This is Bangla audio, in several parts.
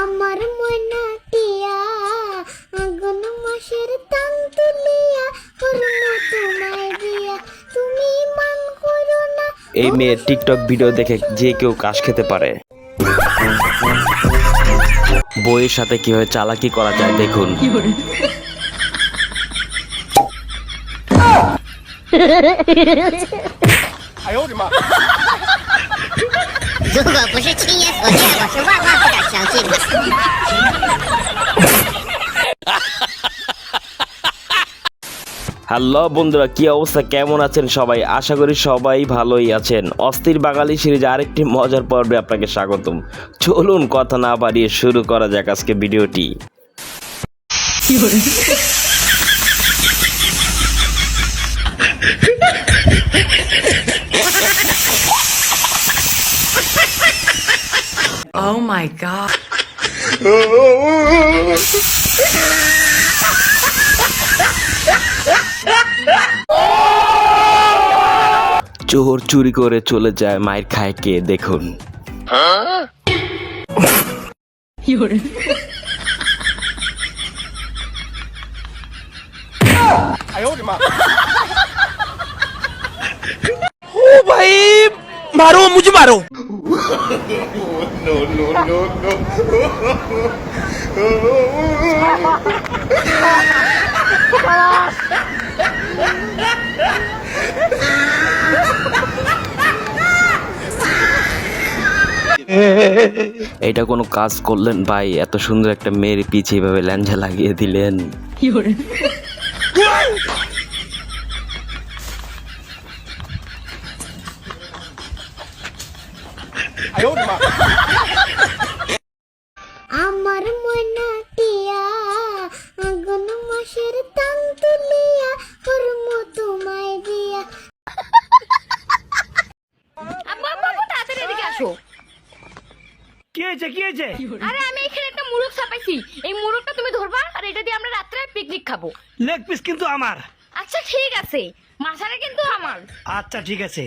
আমার টিয়া আগুন মাসের তান তুলিয়া করুন তোমায় বিয়া তুমি মান করো না এই মেয়ের টিকটক ভিডিও দেখে যে কেউ কাশ খেতে পারে। বইয়ের সাথে কীভাবে চালাকি করা যায় দেখুন। 如果不是亲眼所见，我是万万不敢相信的。 হ্যালো বন্ধুরা কি অবস্থা কেমন আছেন সবাই আশা করি সবাই ভালোই আছেন অস্থির বাঙালি সিরিজ আরেকটি মজার পর্বে আপনাকে স্বাগতম চলুন কথা না বাড়িয়ে শুরু করা যাক আজকে ভিডিওটি Oh my god. চোর চুরি করে চলে যায় মায়ের খায় কে? দেখুন। no, no, no, no. এটা কোনো কাজ করলেন ভাই এত সুন্দর একটা মেয়ের পিছিয়ে এভাবে ল্যাঞ্জা লাগিয়ে দিলেন কি আমার ময়না টিয়া আগুন মাসের তান তুলিয়া করুন তোমায় বিয়া আব্বু আব্বু আব্বু, তাড়াতাড়ি এদিকে আসো। কি হয়েছে কি হয়েছে? আরে আমি এখানে একটা মুরগ ছাপাইছি। এই মুরগটা তুমি ধরবা আর এটা দিয়ে আমরা রাত্রে পিকনিক খাব। লেগ পিস কিন্তু আমার। আচ্ছা ঠিক আছে। মাথাটা কিন্তু আমার। আচ্ছা ঠিক আছে।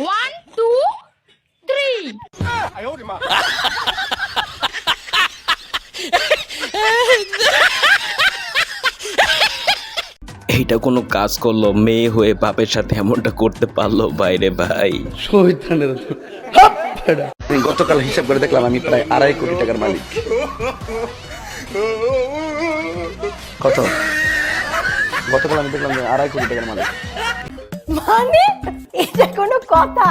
ওয়ান টু থ্রি এইটা কোনো কাজ করল মেয়ে হয়ে বাপের সাথে এমনটা করতে পারল বাইরে ভাই। গতকাল হিসাব করে দেখলাম আমি প্রায় আড়াই কোটি টাকার মালিক। কত? গতকাল আমি দেখলাম আড়াই কোটি টাকার মালিক। মানে এটা কোনো কথা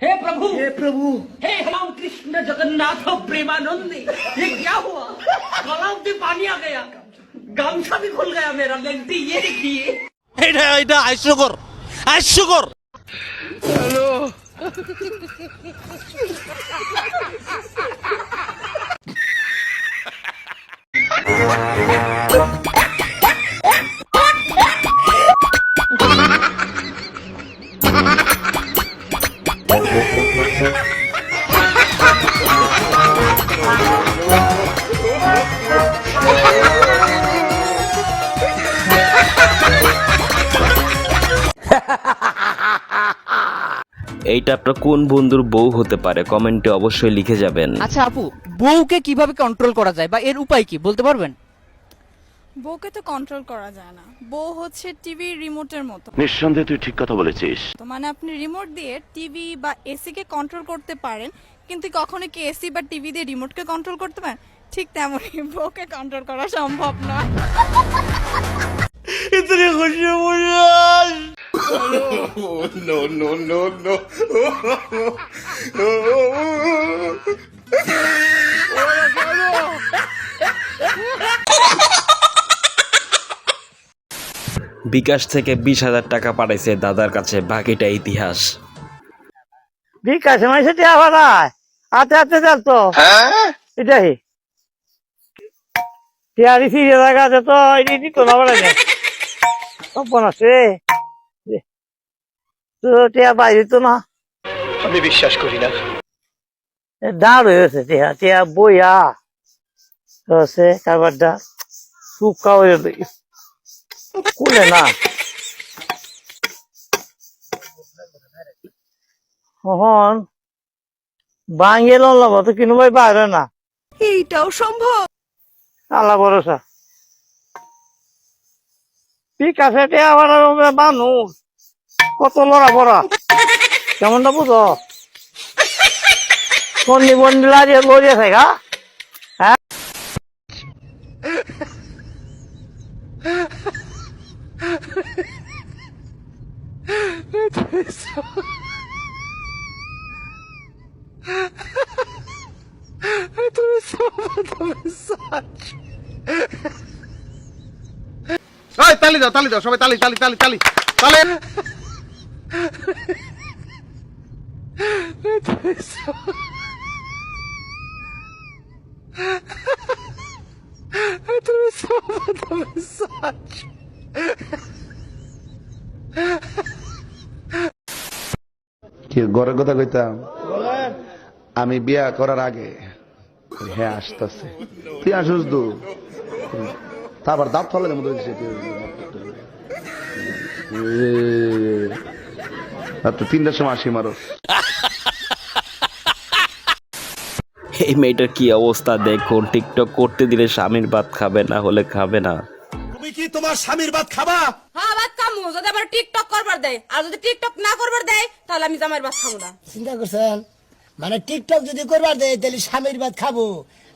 हे प्रभु हे प्रभु हे राम कृष्ण जगन्नाथ प्रेमानंदी ये क्या हुआ गलाव में पानी आ गया गामछा भी खुल गया मेरा गलती ये देखिए এটা এটা হাস্যকর হাস্যকর এইটা আপনার কোন বন্ধুর বউ হতে পারে? কমেন্টে অবশ্যই লিখে যাবেন। আচ্ছা আপু, বউকে কীভাবে কন্ট্রোল করা যায় বা এর উপায় কি? বলতে পারবেন? বউকে তো কন্ট্রোল করা যায় না। বউ হচ্ছে টিভি রিমোটের মতো। নিঃসন্দেহে তুই ঠিক কথা বলেছিস। তো মানে আপনি রিমোট দিয়ে টিভি বা এসি কে কন্ট্রোল করতে পারেন কিন্তু কখনো কি এসি বা টিভি দিয়ে রিমোটকে কন্ট্রোল করতে পারেন? ঠিক তেমনই বউকে কন্ট্রোল করা সম্ভব নয়। ইতনি খুশি মুরাজ নো। নো বিকাশ থেকে বিশ হাজার টাকা পাঠাইছে দাদার কাছে বাকিটা ইতিহাস। বিকাশ মাসে টিয়া ভাড়ায় হাতে হাতে চলতো এটাই টিয়ারি ফিরে দেখা আছে তো এটি দিত না আছে তো টিয়া বাইরে তো না। আমি বিশ্বাস করি না। দাঁড় হয়েছে টিয়া টিয়া বইয়া। হচ্ছে কারবারটা সুকা হয়ে কুলে না হন বাঙ্গে লব তো কিনু ভাই পারে না এইটাও সম্ভব। আল্লাহ ভরসা। ঠিক আছে আবার মানুষ। কত লড়া পড়া কেমনটা বুঝো? বন্দি বন্দি লাগিয়ে লড়িয়ে থাকা এই তালি দাও তালি দাও সবাই তালি তালি তালি তালি তালি কি ঘরের কথা কইতাম? আমি বিয়া করার আগে হ্যাঁ আসতেছে। তুই আসুস দু তারপর দাঁত ফলে মতো রাত্রে তিনটার সময় আসি মারো। এই মেয়েটার কি অবস্থা দেখুন টিকটক করতে দিলে স্বামীর ভাত খাবে না হলে খাবে না। হ্যাঁ ভাত যদি আবার টিকটক করবার দেয় আর যদি টিকটক না করবার দেয় তাহলে আমি জামাইয়ের ভাত খাব না। চিন্তা করছেন? মানে টিকটক যদি করবার দেয় তাহলে স্বামীর ভাত খাব।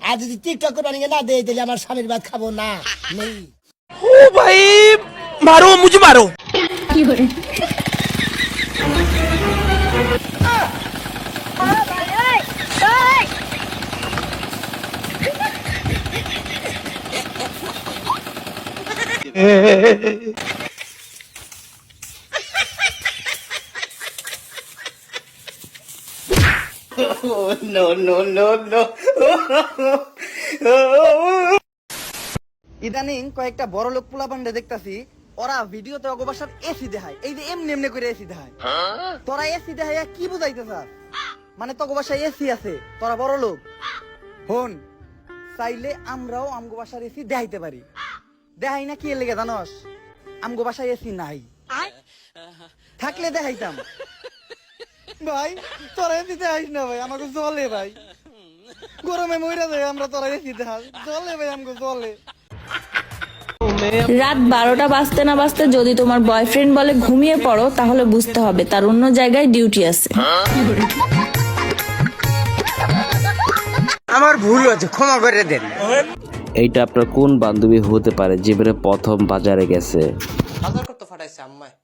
আর যদি টিকটক করবার না দেয় তাহলে আমার স্বামীর ভাত খাব না। নেই। ইদানিং কয়েকটা বড় লোক পোলা পান্ডে দেখতাছি, ওরা ভিডিওতে অগবাসার এসি দেখায়। এই যে এমনি এমনি করে এসি দেখায়। তোরা এসি দেখায় কি বুঝাইতে স্যার? মানে তোকে বাসায় এসি আছে, তোরা বড় লোক। হন, চাইলে আমরাও আমগো বাসার এসি দেখাইতে পারি। দেখাই না কি লেগে, জানস? আমগো বাসায় এসি নাই। থাকলে দেখাইতাম। ভাই তোরা এসি দেখাইস না ভাই আমাকে জলে ভাই। গরমে মরে যায় আমরা তোরা এসি দেখা জলে ভাই আমাকে জলে। রাত বারোটা বাজতে না বাজতে যদি তোমার বয়ফ্রেন্ড বলে ঘুমিয়ে পড়ো তাহলে বুঝতে হবে তার অন্য জায়গায় ডিউটি আছে। আমার ভুল হয়েছে ক্ষমা করে দেন। এইটা আপনার কোন বান্ধবী হতে পারে জীবনে প্রথম বাজারে গেছে? বাজার করতে ফাটাইছে আম্মায়।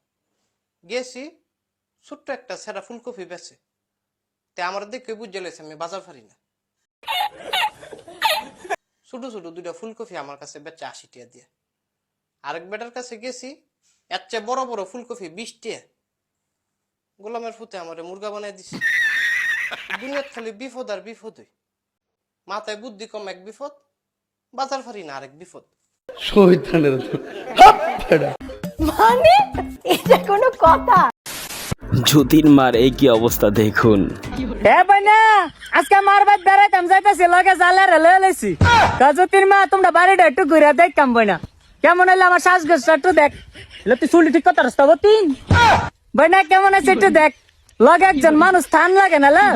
গেছি ছোট্ট একটা সেরা ফুলকপি বেছে তে আমার দেখে বুঝে লেছে আমি বাজার ফারি না। ছোট ছোট দুইটা ফুলকপি আমার কাছে বেচে আশি টিয়া দিয়ে। আরেক বেটার কাছে গেছি এর চেয়ে বড় বড় ফুলকপি বিশ টিয়া গোলামের ফুতে আমার মুরগা বানাই দিছে। দুনিয়াত খালি বিপদ আর বিপদ হই মাথায় বুদ্ধি কম এক বিপদ বাজার ফারি না আরেক বিপদ। জ্যোতির মার এই কি অবস্থা দেখুন। এ বইনা আজকে মার বাদ বেড়াইতাম যাইতাছি লগে জালে রে লয়ে লইছি। কাজতির মা তোমরা বাড়িটা একটু ঘুরে দেখ কাম বইনা। কেমন হইলে আমার শ্বাসগোস একটু দেখ। তুই চুলি ঠিক কথা রাস্তা তিন বইনা কেমন আছে একটু দেখ। লগে একজন মানুষ স্থান লাগে না লো?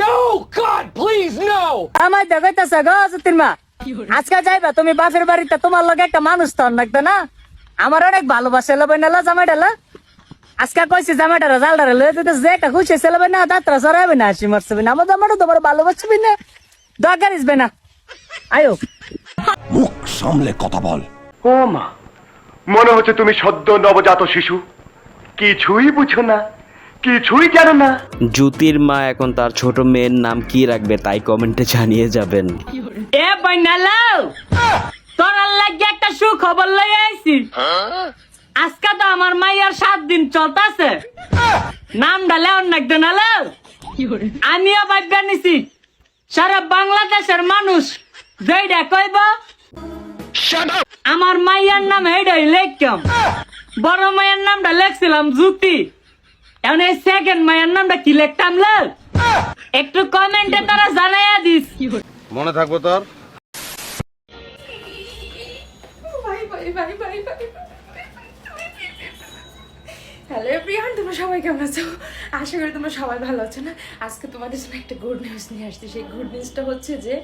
নো গড প্লিজ নো আমার দেখাইতাছে গো জ্যোতির মা। আজকে যাইবা তুমি বাপের বাড়িতে তোমার লগে একটা মানুষ স্থান রাখবে না? আমার অনেক ভালোবাসে লো বইনা লো জামাইটা লো? আজকে কইছি জামাইটা জালটারে লয়ে দিতে যে একটা খুশি ছেলেবে না দাঁতরা সরাইবে না হাসি মারছে না। আমার জামাইটা তোমার ভালোবাসবি না দরকার ইসবে না। আয়ো। মুখ সামলে কথা বল। ও মা মনে হচ্ছে তুমি সদ্য নবজাত শিশু। কিছুই বুঝো না কিছুই জানো না। জ্যোতির মা এখন তার ছোট মেয়ের নাম কি রাখবে তাই কমেন্টে জানিয়ে যাবেন। এ বইনালাও তোর লাগে একটা সুখবর লই আইছি আজকে তো আমার মাইয়ার সাত দিন চলতেছে। নাম ডালে অনেক দিন আমিও ভাববে নিছি সারা বাংলাদেশের মানুষ যেইটা কইব আমার মাইয়ার নাম এইটাই লেখম। বড় মায়ের নামটা লেখছিলাম জুতি এখন এই সেকেন্ড মায়ের নামটা কি লিখতাম লোক একটু কমেন্টে তারা জানাইয়া দিস। মনে থাকব তোর? হ্যালো প্রিয়ান তোমরা সবাই কেমন আছো? আশা করি তোমরা সবাই ভালো আছো না? আজকে তোমাদের জন্য একটা গুড নিউজ নিয়ে আসছি। সেই গুড নিউজটা হচ্ছে যে,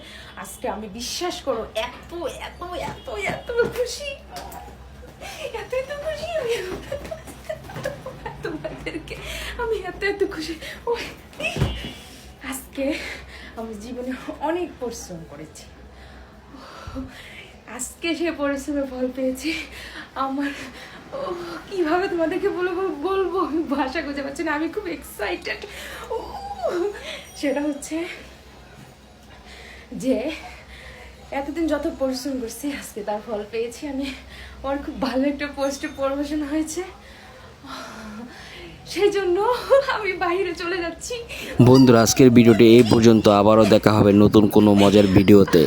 আজকে আমি বিশ্বাস করো, এত এত এত এত খুশি। এত এত খুশি আমি তোমাদেরকে। আমি এত এত খুশি। ওই, আজকে আমি জীবনে অনেক পরিশ্রম করেছি। আজকে সে পরিশ্রমে ফল পেয়েছি। আমার কীভাবে তোমাদেরকে বলব বলব? ভাষা খুঁজে পাচ্ছি না, আমি খুব এক্সাইটেড সেটা হচ্ছে যে এতদিন যত পরিশ্রম করছি, আজকে তার ফল পেয়েছি আমি। আমার খুব ভালো একটা পোস্টে প্রমোশন হয়েছে। সেই জন্য আমি বাইরে চলে যাচ্ছি। বন্ধুরা, আজকের ভিডিওটি এই পর্যন্ত। আবারও দেখা হবে নতুন কোনো মজার ভিডিওতে।